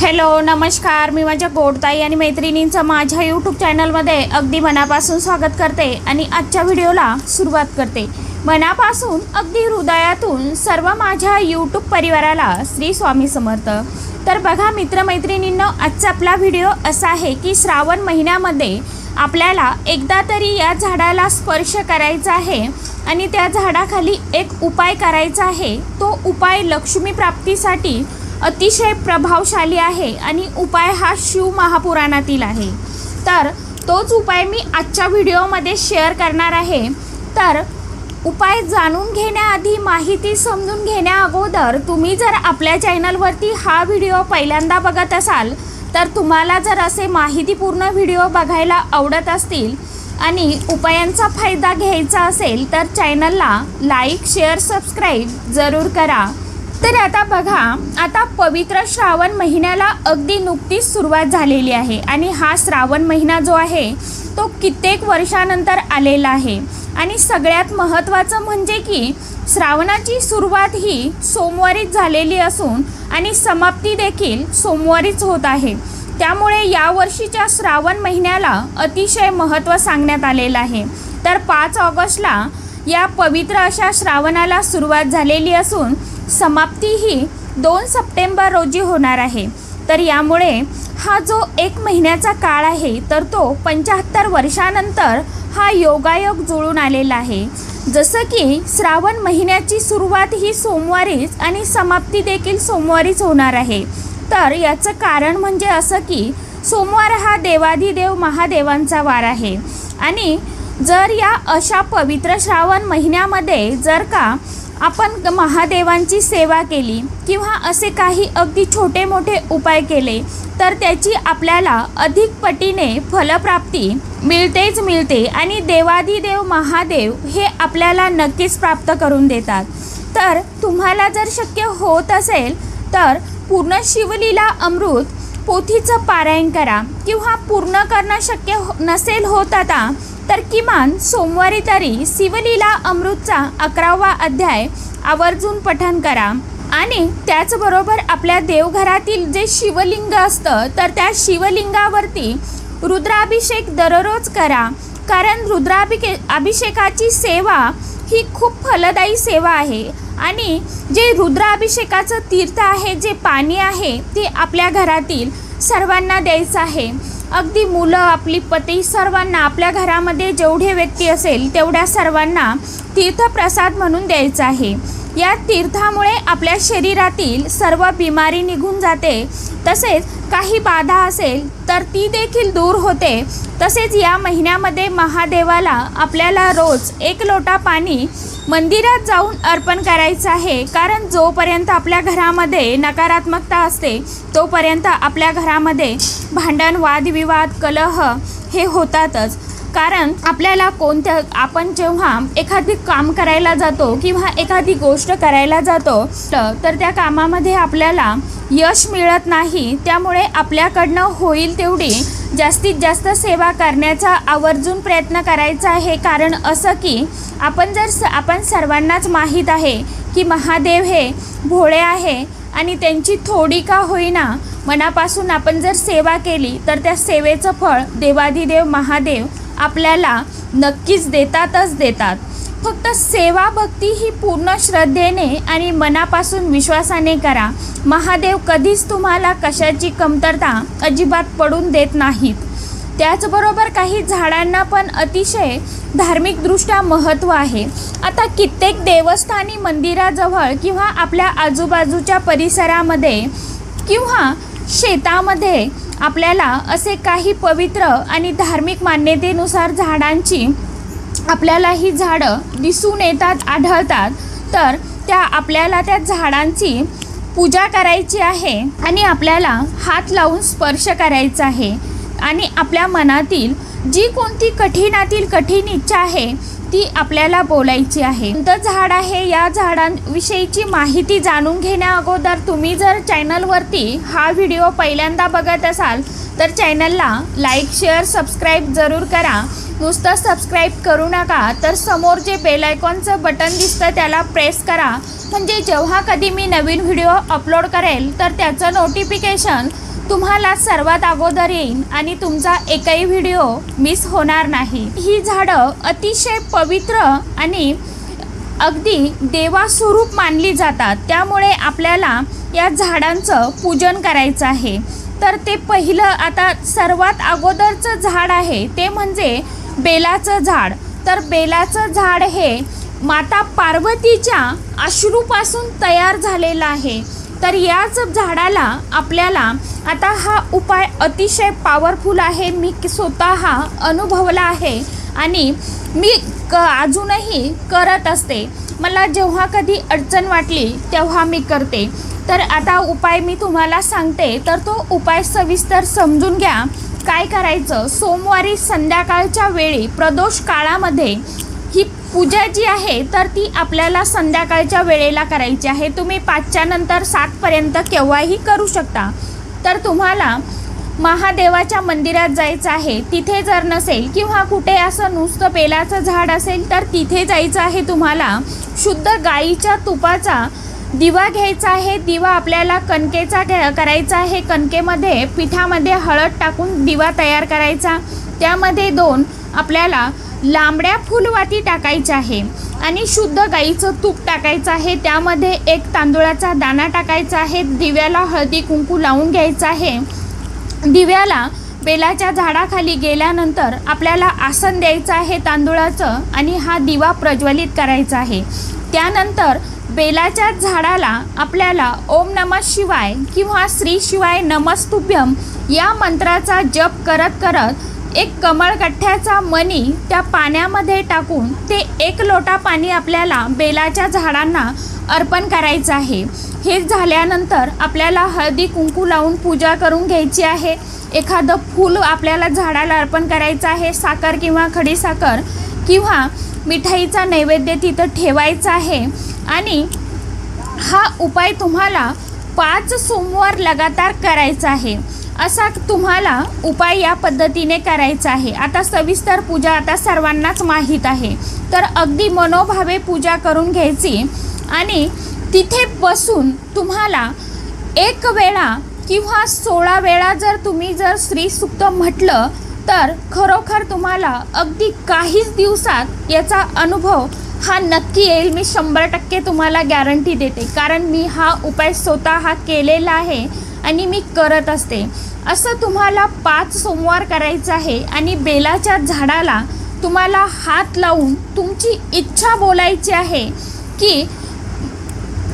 Hello नमस्कार. मी माझ्या गोडताई आणि मैत्रिणींचं माझ्या यूट्यूब चॅनलमध्ये अगदी मनापासून स्वागत करते आणि आजच्या व्हिडिओला सुरुवात करते. मनापासून अगदी हृदयातून सर्व माझ्या यूट्यूब परिवाराला श्री स्वामी समर्थ. तर बघा मित्रमैत्रिणींनो आजचा आपला व्हिडिओ असा आहे की श्रावण महिन्यामध्ये आपल्याला एकदा तरी या झाडाला स्पर्श करायचा आहे आणि त्या झाडाखाली एक उपाय करायचा आहे. तो उपाय लक्ष्मी प्राप्तीसाठी अतिशय प्रभावशाली आहे आणि उपाय हा शिव महापुराणातील आहे. तर तोच उपाय मी आजच्या व्हिडिओमध्ये शेअर करणार आहे. तर उपाय जाणून घेण्याआधी माहिती समजून घेण्याअगोदर तुम्ही जर आपल्या चॅनलवरती हा व्हिडिओ पहिल्यांदा बघत असाल तर तुम्हाला जर असे माहितीपूर्ण व्हिडिओ बघायला आवडत असतील आणि उपायांचा फायदा घ्यायचा असेल तर चॅनलला लाईक शेअर सबस्क्राईब जरूर करा. तर आता बघा आता पवित्र श्रावण महिन्याला अगदी नुकतीच सुरुवात झालेली आहे. आणि हा श्रावण महिना जो आहे तो कित्येक वर्षानंतर आलेला आहे. आणि सगळ्यात महत्त्वाचं म्हणजे की श्रावणाची सुरुवात ही सोमवारीच झालेली असून आणि समाप्ती देखील सोमवारीच होत आहे. त्यामुळे यावर्षीच्या श्रावण महिन्याला अतिशय महत्त्व सांगण्यात आलेलं आहे. तर पाच ऑगस्टला या पवित्र अशा श्रावणाला सुरुवात झालेली असून समाप्ती ही दोन सप्टेंबर रोजी होणार आहे. तर यामुळे हा जो एक महिन्याचा काळ आहे तर तो पंच्याहत्तर वर्षानंतर हा योगायोग जुळून आलेला आहे. जसं की श्रावण महिन्याची सुरुवात ही सोमवारीच आणि समाप्ती देखील सोमवारीच होणार आहे. तर याचं कारण म्हणजे असं की सोमवार हा देवाधिदेव महादेवांचा वार आहे. आणि जर या अशा पवित्र श्रावण महिन्यामध्ये जर का आपण महादेवांची सेवा केली किंवा असे काही अगदी छोटे मोठे उपाय केले तर त्याची आपल्याला अधिक पटीने फलप्राप्ती मिळतेच मिळते आणि देवादिदेव महादेव हे आपल्याला नक्कीच प्राप्त करून देतात. तर तुम्हाला जर शक्य होत असेल तर पूर्ण शिवलीला अमृत पोथीचं पारायण करा किंवा पूर्ण करणं शक्य हो नसेल होत आता तर किमान सोमवारी तरी शिवलीला अमृतचा अकरावा अध्याय आवर्जून पठण करा. आणि त्याचबरोबर आपल्या देवघरातील जे शिवलिंग असतं तर त्या शिवलिंगावरती रुद्राभिषेक दररोज करा. कारण रुद्राभिके अभिषेकाची सेवा ही खूप फलदायी सेवा आहे. आणि जे रुद्राभिषेकाचं तीर्थ आहे जे पाणी आहे ते आपल्या घरातील सर्वांना द्यायचं आहे. अगदी मुलं आपली पती सर्वांना आपल्या घरामध्ये जेवढे व्यक्ती असेल तेवढ्या सर्वांना तीर्थप्रसाद म्हणून द्यायचं आहे. या तीर्थामुळे आपल्या शरीरातील सर्व बिमारी निघून जाते. तसेच काही बाधा असेल तर ती देखील दूर होते. तसेच या महिन्यामध्ये महादेवाला आपल्याला रोज एक लोटा पाणी मंदिरात जाऊन अर्पण करायचं आहे. कारण जोपर्यंत आपल्या घरामध्ये नकारात्मकता असते तोपर्यंत आपल्या घरामध्ये भांडण वादविवाद कलह हे होतातच. कारण आपल्याला कोणत्या आपण जेव्हा एखादी काम करायला जातो किंवा एखादी गोष्ट करायला जातो तर त्या कामामध्ये आपल्याला यश मिळत नाही. त्यामुळे आपल्याकडनं होईल तेवढी जास्तीत जास्त सेवा करण्याचा आवर्जून प्रयत्न करायचा आहे. कारण असं की आपण जर स आपण सर्वांनाच माहीत आहे की महादेव हे भोळे आहे आणि त्यांची थोडी का होईना मनापासून आपण जर सेवा केली तर त्या सेवेचं फळ देवाधिदेव महादेव आपल्याला नक्कीच देतातच देतात. फक्त सेवा भक्ती ही पूर्ण श्रद्धेने आणि मनापासून विश्वासाने करा. महादेव कधीच तुम्हाला कशाची कमतरता अजिबात पडून देत नाहीत. त्याचबरोबर काही झाडांना पण अतिशय धार्मिकदृष्ट्या महत्त्व आहे. आता कित्येक देवस्थानी मंदिराजवळ किंवा आपल्या आजूबाजूच्या परिसरामध्ये किंवा शेतामध्ये आपल्याला असे काही पवित्र आणि धार्मिक मान्यतेनुसार झाडांची आपल्याला ही झाडं दिसून येतात आढळतात. तर त्या आपल्याला त्या झाडांची पूजा करायची आहे आणि आपल्याला हात लावून स्पर्श करायचा आहे. आणि आपल्या मनातील जी कोणती कठीणातील कठीण इच्छा आहे ती आपल्याला बोलायची आहे. कोणतं झाड आहे या झाडांविषयीची माहिती जाणून घेण्या अगोदर तुम्ही जर चॅनलवरती हा व्हिडिओ पहिल्यांदा बघत असाल तर चॅनलला लाईक शेअर सबस्क्राईब जरूर करा. नुसतं सबस्क्राईब करू नका तर समोर जे बेलायकॉनचं बटन दिसतं त्याला प्रेस करा. म्हणजे जेव्हा कधी मी नवीन व्हिडिओ अपलोड करेल तर त्याचं नोटिफिकेशन तुम्हाला सर्वात अगोदर येईन आणि तुमचा एकही व्हिडिओ मिस होणार नाही. ही झाडं अतिशय पवित्र आणि अगदी देवास्वरूप मानली जातात. त्यामुळे आपल्याला या झाडांचं पूजन करायचं आहे. तर ते पहिलं आता सर्वात अगोदरचं झाड आहे. ते म्हणजे बेलाचं झाड. तर बेलाचं झाड हे माता पार्वतीच्या अश्रूपासून तयार झालेलं आहे. तर याच झाडाला आपल्याला आता हा उपाय अतिशय पॉवरफुल आहे. मी स्वतः अनुभवला आहे आणि मी क अजूनही करत असते. मला जेव्हा कधी अडचण वाटली तेव्हा मी करते. तर आता उपाय मी तुम्हाला सांगते. तर तो उपाय सविस्तर समजून घ्या. काय करायचं? सोमवारी संध्याकाळच्या वेळी प्रदोष काळामध्ये पूजा जी आहे तर ती आपल्याला संध्याकाळच्या वेळेला करायची आहे. तुम्ही पाचच्या नंतर सातपर्यंत केव्हाही करू शकता. तर तुम्हाला महादेवाच्या मंदिरात जायचं आहे तिथे जर नसेल किंवा कुठे असं नुसतं बेलाचं झाड असेल तर तिथे जायचं आहे तुम्हाला. शुद्ध गाईच्या तुपाचा दिवा घ्यायचा आहे. दिवा आपल्याला कणकेचा घ्या करायचा आहे. कणकेमध्ये पिठामध्ये हळद टाकून दिवा तयार करायचा. त्यामध्ये दोन आपल्याला लांबड्या फुलवाती टाकायच्या आहे आणि शुद्ध गाईचं तूप टाकायचं आहे. त्यामध्ये एक तांदूळाचा दाणा टाकायचा आहे. दिव्याला हळदी कुंकू लावून घ्यायचं आहे. दिव्याला बेलाच्या झाडाखाली गेल्यानंतर आपल्याला आसन द्यायचं आहे तांदूळाचं आणि हा दिवा प्रज्वलित करायचा आहे. त्यानंतर बेलाच्या झाडाला आपल्याला ओम नमः शिवाय किंवा श्री शिवाय नमस्तुभ्यम या मंत्राचा जप करत करत एक कमळकठ्ठ्याचा मणी त्या पाण्यामध्ये टाकून ते एक लोटा पाणी आपल्याला बेलाच्या झाडांना अर्पण करायचं आहे. हे झाल्यानंतर आपल्याला हळदी कुंकू लावून पूजा करून घ्यायची आहे. एखादं फूल आपल्याला झाडाला अर्पण करायचं आहे. साखर किंवा खडीसाखर किंवा मिठाईचा नैवेद्य तिथं ठेवायचा आहे. आणि हा उपाय तुम्हाला पाच सोमवार लगातार करायचा आहे. असा तुम्हाला उपाय या पद्धतीने करायचा आहे. आता सविस्तर पूजा आता सर्वांनाच माहीत आहे. तर अगदी मनोभावे पूजा करून घ्यायची आणि तिथे बसून तुम्हाला एक वेळा किंवा सोळा वेळा जर तुम्ही जर श्रीसुक्त म्हटलं तर खरोखर तुम्हाला अगदी काहीच दिवसात याचा अनुभव हा नक्की येईल. मी शंभर टक्के तुम्हाला गॅरंटी देते. कारण मी हा उपाय स्वतः हा केलेला आहे. आणि मी करत असते. असं तुम्हाला पाच सोमवार करायचं आहे आणि बेलाच्या झाडाला तुम्हाला हात लावून तुमची इच्छा बोलायची आहे की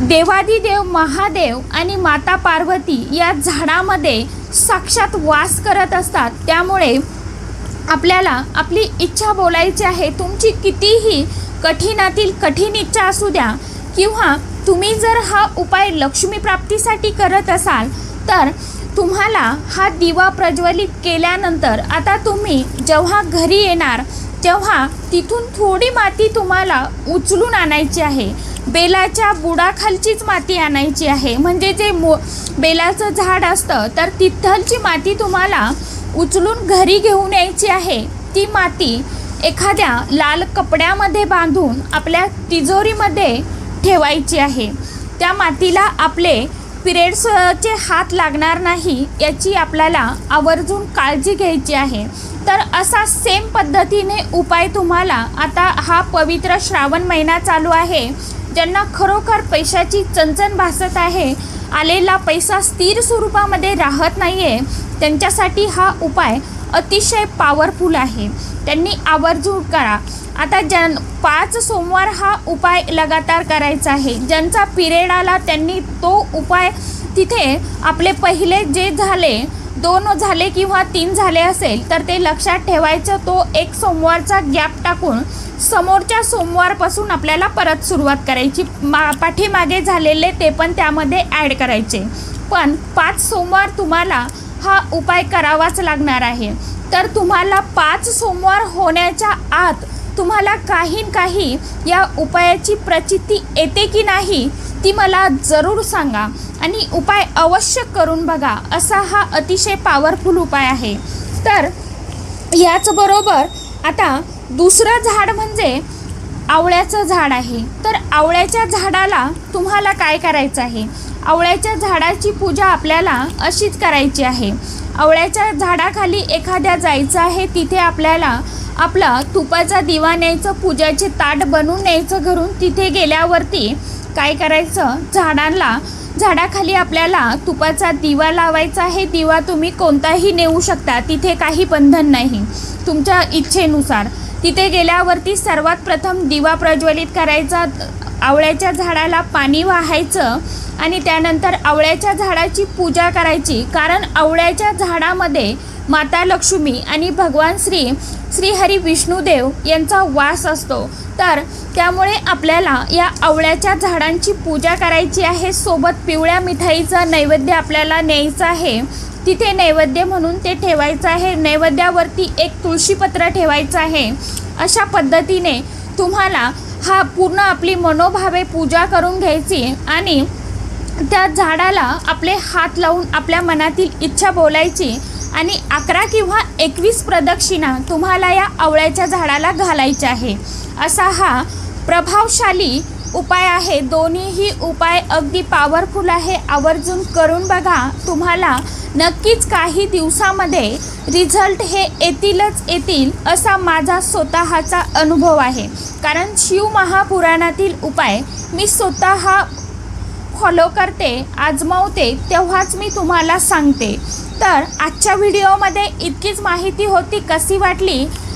देवादिदेव महादेव आणि माता पार्वती या झाडामध्ये साक्षात वास करत असतात. त्यामुळे आपल्याला आपली इच्छा बोलायची आहे. तुमची कितीही कठीणातील कठीण इच्छा असू द्या किंवा तुम्ही जर हा उपाय लक्ष्मी प्राप्तीसाठी करत असाल तर तुम्हाला हा दिवा प्रज्वलित केल्यानंतर आता तुम्ही जेव्हा घरी येणार तेव्हा तिथून थोडी माती तुम्हाला उचलून आणायची आहे. बेलाच्या बुडाखालचीच माती आणायची आहे. म्हणजे जे मो बेलाचं झाड असतं तर तिथलची माती तुम्हाला उचलून घरी घेऊन यायची आहे. ती माती एखाद्या लाल कपड्यामध्ये बांधून आपल्या तिजोरीमध्ये ठेवायची आहे. त्या मातीला आपले पिरियड्सचे हात लागणार नाही याची आपल्याला आवर्जून काळजी घ्यायची आहे. तर असा सेम पद्धतीने उपाय तुम्हाला आता हा पवित्र श्रावण महिना चालू आहे ज्यांना खरोखर पैशाची चणचण भासत आहे आलेला पैसा स्थिर स्वरूपामध्ये राहत नाही आहे त्यांच्यासाठी हा उपाय अतिशय पॉवरफुल आहे. त्यांनी आवर्जून करा. आता ज्यां पाच सोमवार हा उपाय लगातार करायचा आहे. ज्यांचा पिरियड आला त्यांनी तो उपाय तिथे आपले पहिले जे झाले दोन झाले किंवा तीन झाले असेल तर ते लक्षात ठेवायचं. तो एक सोमवारचा गॅप टाकून समोरच्या सोमवारपासून आपल्याला परत सुरुवात करायची. मा पाठीमागे झालेले ते पण त्यामध्ये ॲड करायचे. पण पाच सोमवार तुम्हाला हा उपाय करावाच लागणार आहे. तर तुम्हाला पाच सोमवार होण्याच्या आत तुम्हाला काही काही या उपायाची प्रचिती येते की नाही ती मला जरूर सांगा. आणि उपाय अवश्य करून बघा. असा हा अतिशय पॉवरफुल उपाय आहे. तर याचबरोबर आता दुसरं झाड म्हणजे आवळ्याचं झाड आहे. तर आवळ्याच्या झाडाला तुम्हाला काय करायचं आहे? आवळ्याच्या झाडाची पूजा आपल्याला अशीच करायची आहे. आवळ्याच्या झाडाखाली एखाद्या जायचं आहे तिथे आपल्याला आपला तुपाचा दिवा न्यायचं पूजाचे ताट बनवून न्यायचं घरून तिथे गेल्यावरती काय करायचं? झाडांना झाडाखाली आपल्याला तुपाचा दिवा लावायचा आहे. दिवा तुम्ही कोणताही नेऊ शकता तिथे काही बंधन नाही. तुमच्या इच्छेनुसार. तिथे गेल्यावरती सर्वात प्रथम दिवा प्रज्वलित करायचा आवळ्याच्या झाडाला पाणी वाहायचं आणि त्यानंतर आवळ्याच्या झाडाची पूजा करायची. कारण आवळ्याच्या झाडामध्ये माता लक्ष्मी आणि भगवान श्री श्रीहरी विष्णुदेव यांचा वास असतो. तर त्यामुळे आपल्याला या आवळ्याच्या झाडांची पूजा करायची आहे. सोबत पिवळ्या मिठाईचं नैवेद्य आपल्याला न्यायचं आहे. तिथे नैवेद्य म्हणून ते ठेवायचं आहे. नैवेद्यावरती एक तुळशीपत्र ठेवायचं आहे. अशा पद्धतीने तुम्हाला हा पूर्ण आपली मनोभावे पूजा करून घ्यायची आणि त्या झाडाला आपले हात लावून आपल्या मनातील इच्छा बोलायची आणि अकरा किंवा एकवीस प्रदक्षिणा तुम्हाला या आवळ्याच्या झाडाला घालायच्या आहे. असा हा प्रभावशाली उपाय आहे. दोन्हीही उपाय अगदी पॉवरफुल आहे. आवर्जून करून बघा तुम्हाला नक्कीच काही दिवसामध्ये रिझल्ट हे येतीलच येतील असा माझा स्वतःचा अनुभव आहे. कारण शिव महापुराणातील उपाय मी स्वतः फॉलो करते आजमावते तेव्हाच मी तुम्हाला सांगते. तर आजच्या व्हिडिओमध्ये इतकीच माहिती होती कशी वाटली?